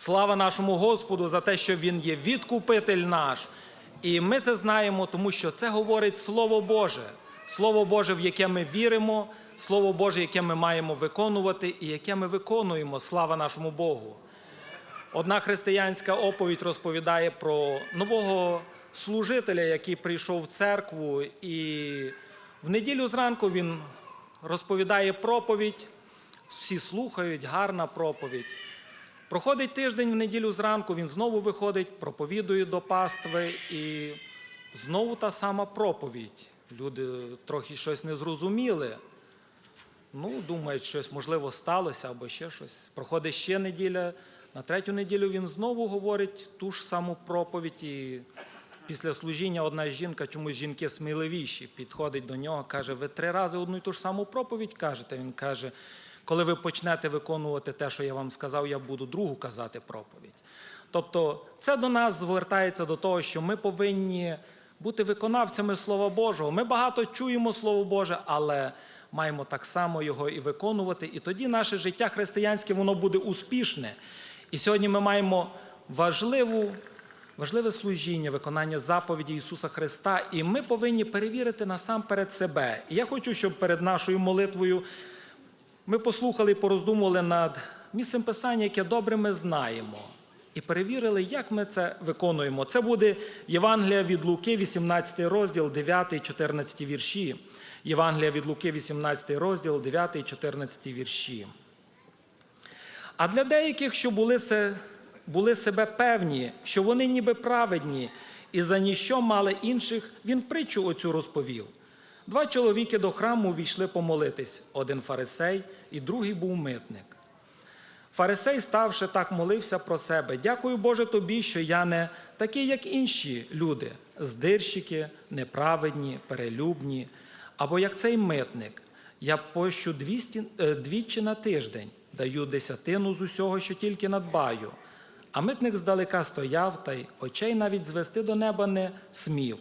Слава нашому Господу за те, що Він є відкупитель наш. І ми це знаємо, тому що це говорить Слово Боже, Слово Боже, в яке ми віримо, Слово Боже, яке ми маємо виконувати і яке ми виконуємо. Слава нашому Богу. Одна християнська оповідь розповідає про нового служителя, який прийшов в церкву, і в неділю зранку він розповідає проповідь. Всі слухають, гарна проповідь. Проходить тиждень в неділю зранку, він знову виходить, проповідує до пастви, і знову та сама проповідь. Люди трохи щось не зрозуміли. Ну, думають, щось можливо сталося або ще щось. Проходить ще неділя. На третю неділю він знову говорить ту ж саму проповідь. І після служіння одна жінка, чомусь жінки сміливіші, підходить до нього, каже: Ви три рази одну і ту ж саму проповідь кажете. Він каже, коли ви почнете виконувати те, що я вам сказав, я буду другу казати проповідь. Тобто, це до нас звертається до того, що ми повинні бути виконавцями Слова Божого. Ми багато чуємо Слово Боже, але маємо так само його і виконувати. І тоді наше життя християнське воно буде успішне. І сьогодні ми маємо важливу, важливе служіння, виконання заповіді Ісуса Христа, і ми повинні перевірити насамперед себе. І я хочу, щоб перед нашою молитвою ми послухали і пороздумували над місцем писання, яке добре ми знаємо, і перевірили, як ми це виконуємо. Це буде Євангелія від Луки, 18 розділ, 9, 14 вірші. Євангелія від Луки, 18 розділ, 9, 14 вірші. А для деяких, що були, се, були себе певні, що вони ніби праведні, і за ніщо мали інших, він притчу оцю розповів. Два чоловіки до храму війшли помолитись: один фарисей і другий був митник. Фарисей, ставши так, молився про себе. Дякую Боже тобі, що я не такий, як інші люди, здирщики, неправедні, перелюбні, або як цей митник. Я пощу е, двічі на тиждень, даю десятину з усього, що тільки надбаю. А митник здалека стояв та й очей навіть звести до неба не смів,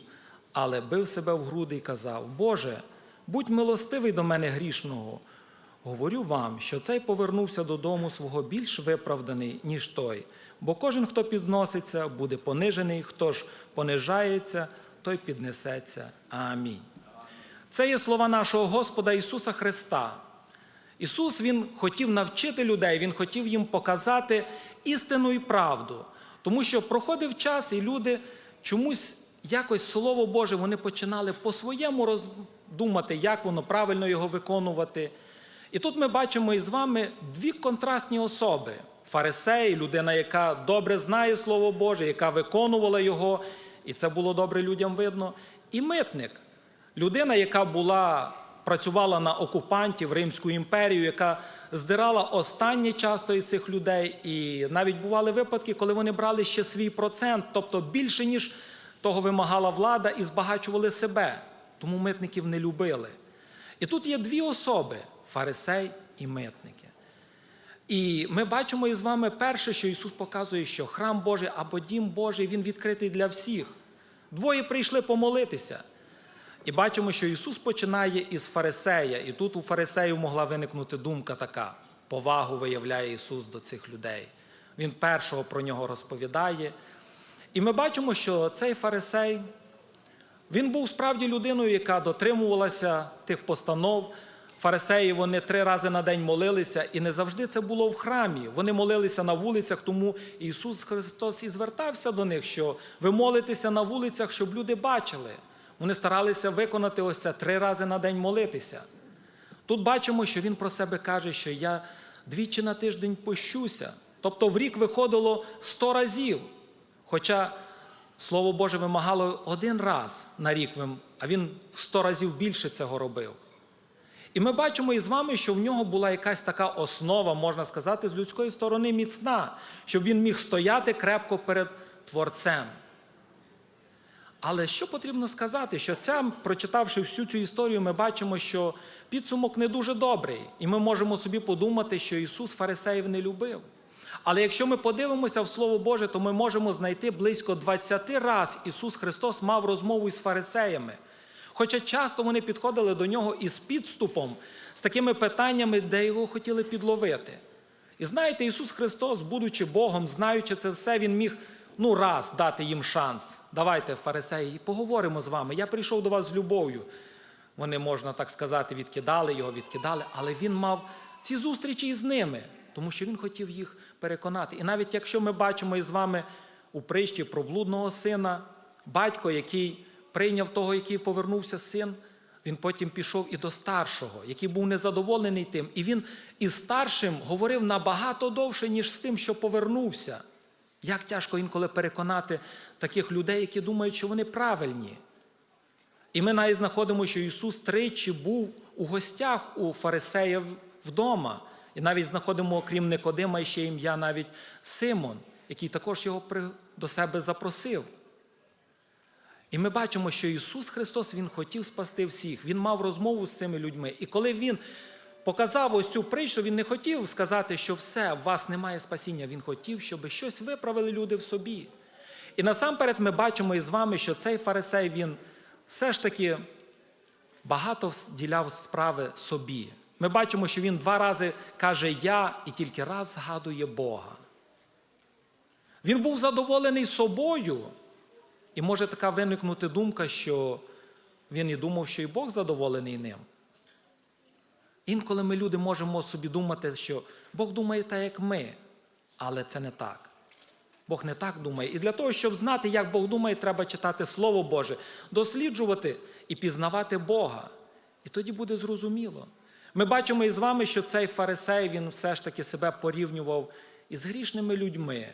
але бив себе в груди і казав: Боже, будь милостивий до мене грішного. Говорю вам, що цей повернувся додому свого більш виправданий, ніж той. Бо кожен, хто підноситься, буде понижений, хто ж понижається, той піднесеться. Амінь. Це є слова нашого Господа Ісуса Христа. Ісус Він хотів навчити людей, Він хотів їм показати істину і правду. Тому що проходив час, і люди чомусь якось Слово Боже вони починали по-своєму роздумати, як воно правильно його виконувати. І тут ми бачимо із вами дві контрастні особи: фарисей, людина, яка добре знає Слово Боже, яка виконувала його, і це було добре людям видно, і митник, людина, яка була, працювала на окупантів Римську імперію, яка здирала останнє часто із цих людей. І навіть бували випадки, коли вони брали ще свій процент, тобто більше, ніж того вимагала влада, і збагачували себе. Тому митників не любили. І тут є дві особи фарисей і митники. І ми бачимо із вами перше, що Ісус показує, що храм Божий або дім Божий він відкритий для всіх. Двоє прийшли помолитися. І бачимо, що Ісус починає із фарисея, і тут у фарисеїв могла виникнути думка така: повагу виявляє Ісус до цих людей. Він першого про нього розповідає. І ми бачимо, що цей фарисей, він був справді людиною, яка дотримувалася тих постанов. Фарисеї вони три рази на день молилися, і не завжди це було в храмі. Вони молилися на вулицях, тому Ісус Христос і звертався до них, що ви молитеся на вулицях, щоб люди бачили. Вони старалися виконати ось це три рази на день молитися. Тут бачимо, що він про себе каже, що я двічі на тиждень пощуся. Тобто в рік виходило сто разів. Хоча Слово Боже вимагало один раз на рік, а він в сто разів більше цього робив. І ми бачимо із вами, що в нього була якась така основа, можна сказати, з людської сторони міцна, щоб він міг стояти крепко перед Творцем. Але що потрібно сказати, що це, прочитавши всю цю історію, ми бачимо, що підсумок не дуже добрий, і ми можемо собі подумати, що Ісус фарисеїв не любив. Але якщо ми подивимося в Слово Боже, то ми можемо знайти близько 20 раз Ісус Христос мав розмову із фарисеями. Хоча часто вони підходили до нього із підступом, з такими питаннями, де його хотіли підловити. І знаєте, Ісус Христос, будучи Богом, знаючи це все, Він міг ну раз дати їм шанс. Давайте, фарисеї, поговоримо з вами. Я прийшов до вас з любов'ю. Вони, можна так сказати, відкидали його, відкидали, але він мав ці зустрічі із ними, тому що він хотів їх переконати. І навіть якщо ми бачимо із вами у притчі про блудного сина, батько, який прийняв того, який повернувся син, він потім пішов і до старшого, який був незадоволений тим. І він із старшим говорив набагато довше, ніж з тим, що повернувся. Як тяжко інколи переконати таких людей, які думають, що вони правильні. І ми навіть знаходимо, що Ісус тричі був у гостях у фарисеїв вдома. І навіть знаходимо, окрім Никодима, ще ім'я навіть Симон, який також його до себе запросив. І ми бачимо, що Ісус Христос Він хотів спасти всіх. Він мав розмову з цими людьми. І коли Він показав ось цю притчу, Він не хотів сказати, що все, в вас немає спасіння. Він хотів, щоб щось виправили люди в собі. І насамперед ми бачимо із вами, що цей фарисей він все ж таки багато діляв справи собі. Ми бачимо, що він два рази каже Я і тільки раз згадує Бога. Він був задоволений собою. І може така виникнути думка, що він і думав, що і Бог задоволений ним. Інколи ми люди можемо собі думати, що Бог думає так, як ми, але це не так. Бог не так думає. І для того, щоб знати, як Бог думає, треба читати Слово Боже, досліджувати і пізнавати Бога. І тоді буде зрозуміло. Ми бачимо із вами, що цей фарисей він все ж таки себе порівнював із грішними людьми.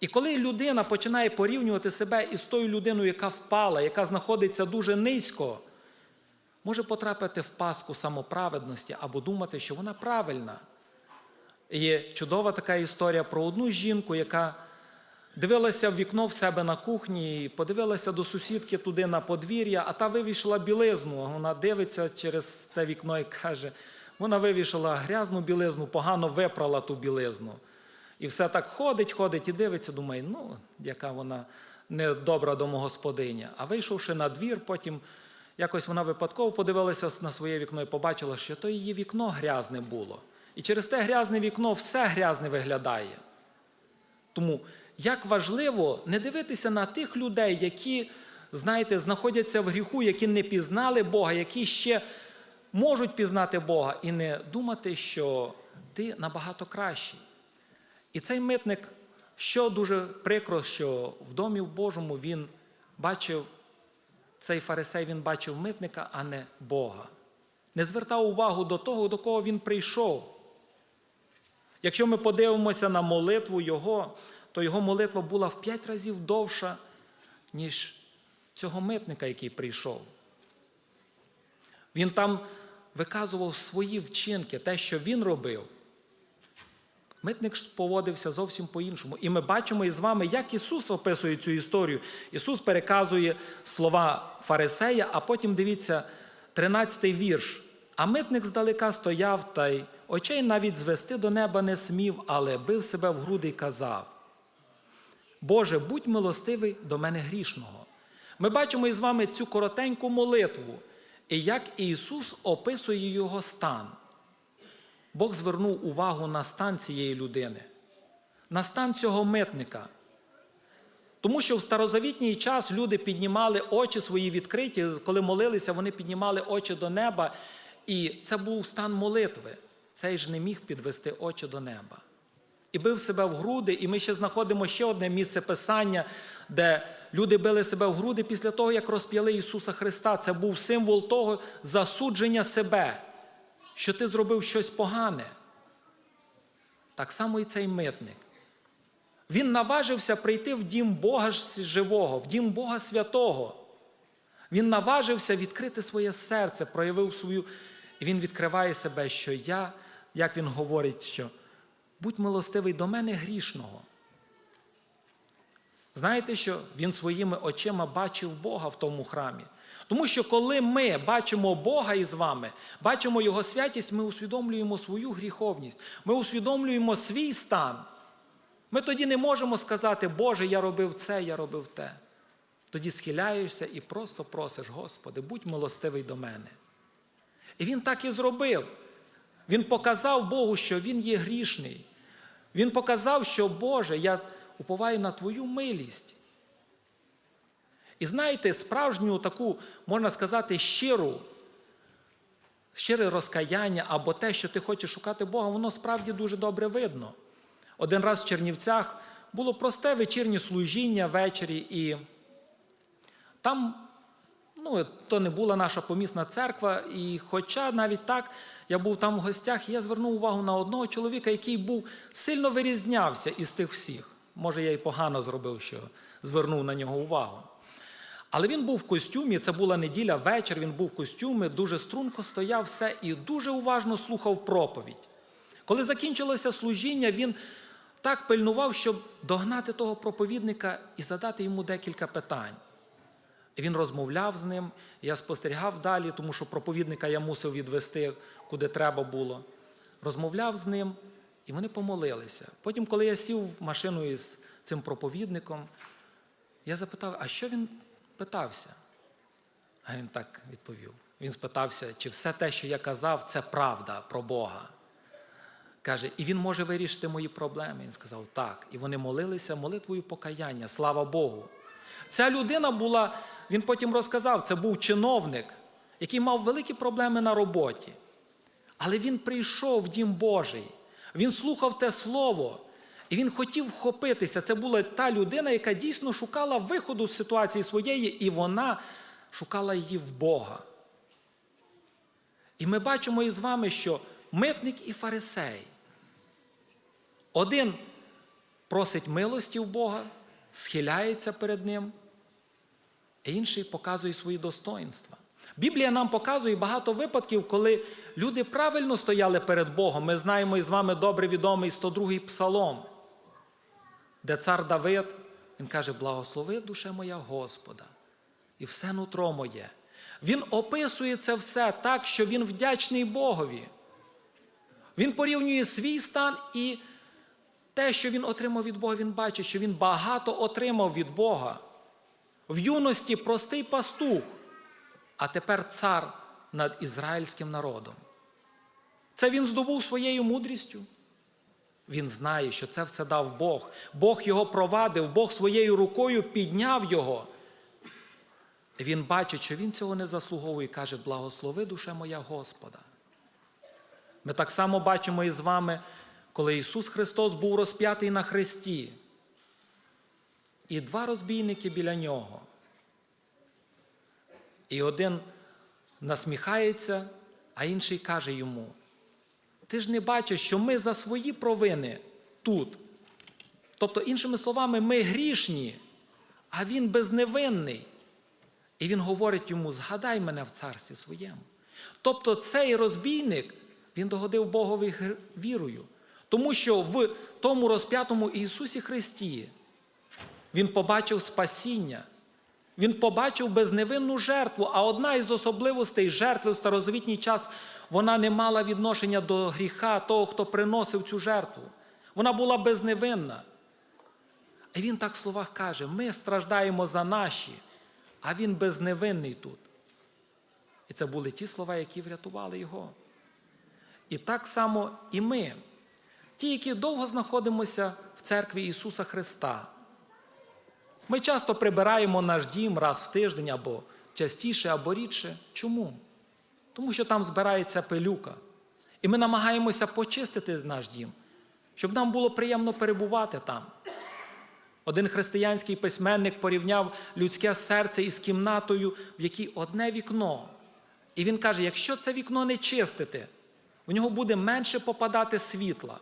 І коли людина починає порівнювати себе із тою людиною, яка впала, яка знаходиться дуже низько, може потрапити в пастку самоправедності або думати, що вона правильна. Є чудова така історія про одну жінку, яка дивилася в вікно в себе на кухні, подивилася до сусідки туди на подвір'я, а та вивішала білизну. Вона дивиться через це вікно і каже: вона вивішала грязну білизну, погано випрала ту білизну. І все так ходить, ходить і дивиться, думає, ну, яка вона недобра домогосподиня. А вийшовши на двір, потім якось вона випадково подивилася на своє вікно і побачила, що то її вікно грязне було. І через те грязне вікно все грязне виглядає. Тому як важливо не дивитися на тих людей, які, знаєте, знаходяться в гріху, які не пізнали Бога, які ще можуть пізнати Бога, і не думати, що ти набагато кращий. І цей митник, що дуже прикро, що в домі Божому він бачив, цей фарисей він бачив митника, а не Бога. Не звертав увагу до того, до кого він прийшов. Якщо ми подивимося на молитву Його, то його молитва була в п'ять разів довша, ніж цього митника, який прийшов. Він там виказував свої вчинки, те, що він робив. Митник поводився зовсім по-іншому. І ми бачимо із вами, як Ісус описує цю історію. Ісус переказує слова фарисея, а потім дивіться, 13-й вірш. А митник здалека стояв та й очей навіть звести до неба не смів, але бив себе в груди й казав: Боже, будь милостивий до мене грішного. Ми бачимо із вами цю коротеньку молитву, і як Ісус описує його стан. Бог звернув увагу на стан цієї людини, на стан цього митника. Тому що в старозавітній час люди піднімали очі свої відкриті, коли молилися, вони піднімали очі до неба, і це був стан молитви. Цей ж не міг підвести очі до неба. І бив себе в груди, і ми ще знаходимо ще одне місце Писання, де люди били себе в груди після того, як розп'яли Ісуса Христа. Це був символ того засудження себе що ти зробив щось погане. Так само і цей митник. Він наважився прийти в дім Бога живого, в дім Бога святого. Він наважився відкрити своє серце, проявив свою. І він відкриває себе, що я, як він говорить, що будь милостивий до мене грішного. Знаєте, що він своїми очима бачив Бога в тому храмі. Тому що коли ми бачимо Бога із вами, бачимо Його святість, ми усвідомлюємо свою гріховність, ми усвідомлюємо свій стан. Ми тоді не можемо сказати, Боже, я робив це, я робив те. Тоді схиляєшся і просто просиш, Господи, будь милостивий до мене. І він так і зробив. Він показав Богу, що він є грішний. Він показав, що Боже, я уповаю на Твою милість. І знаєте, справжню таку, можна сказати, щиру, щире розкаяння або те, що ти хочеш шукати Бога, воно справді дуже добре видно. Один раз в Чернівцях було просте вечірнє служіння ввечері, і там ну, то не була наша помісна церква, і хоча навіть так я був там в гостях, і я звернув увагу на одного чоловіка, який був сильно вирізнявся із тих всіх. Може, я й погано зробив, що звернув на нього увагу. Але він був в костюмі, це була неділя, вечір, він був в костюмі, дуже струнко стояв все і дуже уважно слухав проповідь. Коли закінчилося служіння, він так пильнував, щоб догнати того проповідника і задати йому декілька питань. Він розмовляв з ним, я спостерігав далі, тому що проповідника я мусив відвести, куди треба було. Розмовляв з ним, і вони помолилися. Потім, коли я сів в машину із цим проповідником, я запитав, а що він питався? А він так відповів. Він спитався, чи все те, що я казав, це правда про Бога. Каже, і він може вирішити мої проблеми. Він сказав, так. І вони молилися молитвою покаяння, слава Богу. Ця людина була, він потім розказав, це був чиновник, який мав великі проблеми на роботі. Але він прийшов в дім Божий, він слухав те слово, і він хотів вхопитися. Це була та людина, яка дійсно шукала виходу з ситуації своєї, і вона шукала її в Бога. І ми бачимо із вами, що митник і фарисей. Один просить милості в Бога, схиляється перед Ним, інший показує свої достоинства. Біблія нам показує багато випадків, коли люди правильно стояли перед Богом. Ми знаємо із вами добре відомий 102-й псалом, де цар Давид, він каже: Благослови душе моя Господа, і все нутро моє. Він описує це все так, що він вдячний Богові. Він порівнює свій стан і те, що він отримав від Бога, він бачить, що він багато отримав від Бога. В юності простий пастух, а тепер цар над ізраїльським народом. Це він здобув своєю мудрістю. Він знає, що це все дав Бог. Бог його провадив, Бог своєю рукою підняв його. Він бачить, що він цього не заслуговує і каже: благослови душе моя Господа. Ми так само бачимо із вами, коли Ісус Христос був розп'ятий на хресті, і два розбійники біля нього. І один насміхається, а інший каже йому: Ти ж не бачиш, що ми за свої провини тут. Тобто, іншими словами, ми грішні, а він безневинний. І він говорить йому: згадай мене в царстві своєму. Тобто цей розбійник, він догодив Богові вірою. Тому що в тому розп'ятому Ісусі Христі Він побачив спасіння, Він побачив безневинну жертву, а одна із особливостей жертви в старозавітній час вона не мала відношення до гріха того, хто приносив цю жертву. Вона була безневинна. І він так в словах каже: ми страждаємо за наші, а він безневинний тут. І це були ті слова, які врятували його. І так само і ми, ті, які довго знаходимося в церкві Ісуса Христа. Ми часто прибираємо наш дім раз в тиждень або частіше, або рідше. Чому? Тому що там збирається пилюка. І ми намагаємося почистити наш дім, щоб нам було приємно перебувати там. Один християнський письменник порівняв людське серце із кімнатою, в якій одне вікно. І він каже: якщо це вікно не чистити, в нього буде менше попадати світла,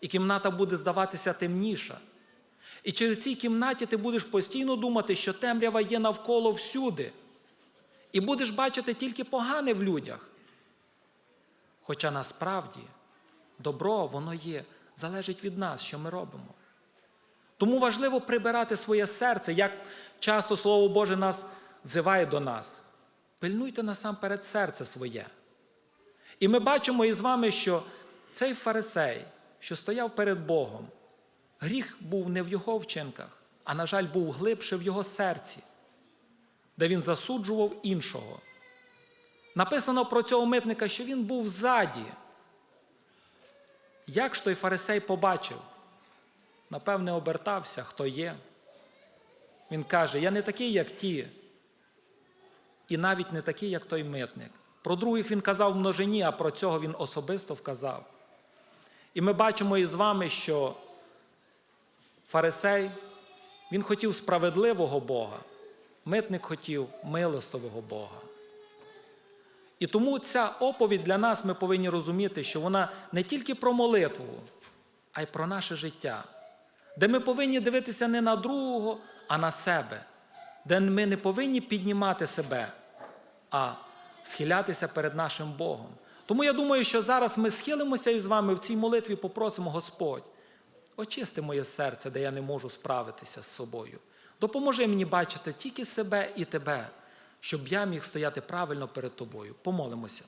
і кімната буде здаватися темніша. І через цій кімнаті ти будеш постійно думати, що темрява є навколо всюди. І будеш бачити тільки погане в людях. Хоча насправді добро воно є, залежить від нас, що ми робимо. Тому важливо прибирати своє серце, як часто Слово Боже нас взиває до нас. Пильнуйте насамперед серце своє. І ми бачимо із вами, що цей фарисей, що стояв перед Богом, гріх був не в його вчинках, а, на жаль, був глибше в його серці, де він засуджував іншого. Написано про цього митника, що він був ззаді, Як ж той фарисей побачив? Напевне, обертався, хто є. Він каже: Я не такий, як ті, і навіть не такий, як той митник. Про других він казав в множині, а про цього він особисто вказав. І ми бачимо із вами, що фарисей він хотів справедливого Бога, митник хотів милостивого Бога. І тому ця оповідь для нас ми повинні розуміти, що вона не тільки про молитву, а й про наше життя, де ми повинні дивитися не на другого, а на себе, де ми не повинні піднімати себе, а схилятися перед нашим Богом. Тому я думаю, що зараз ми схилимося із вами в цій молитві, попросимо Господь, очисти моє серце, де я не можу справитися з собою. Допоможи мені бачити тільки себе і тебе, щоб я міг стояти правильно перед тобою. Помолимося.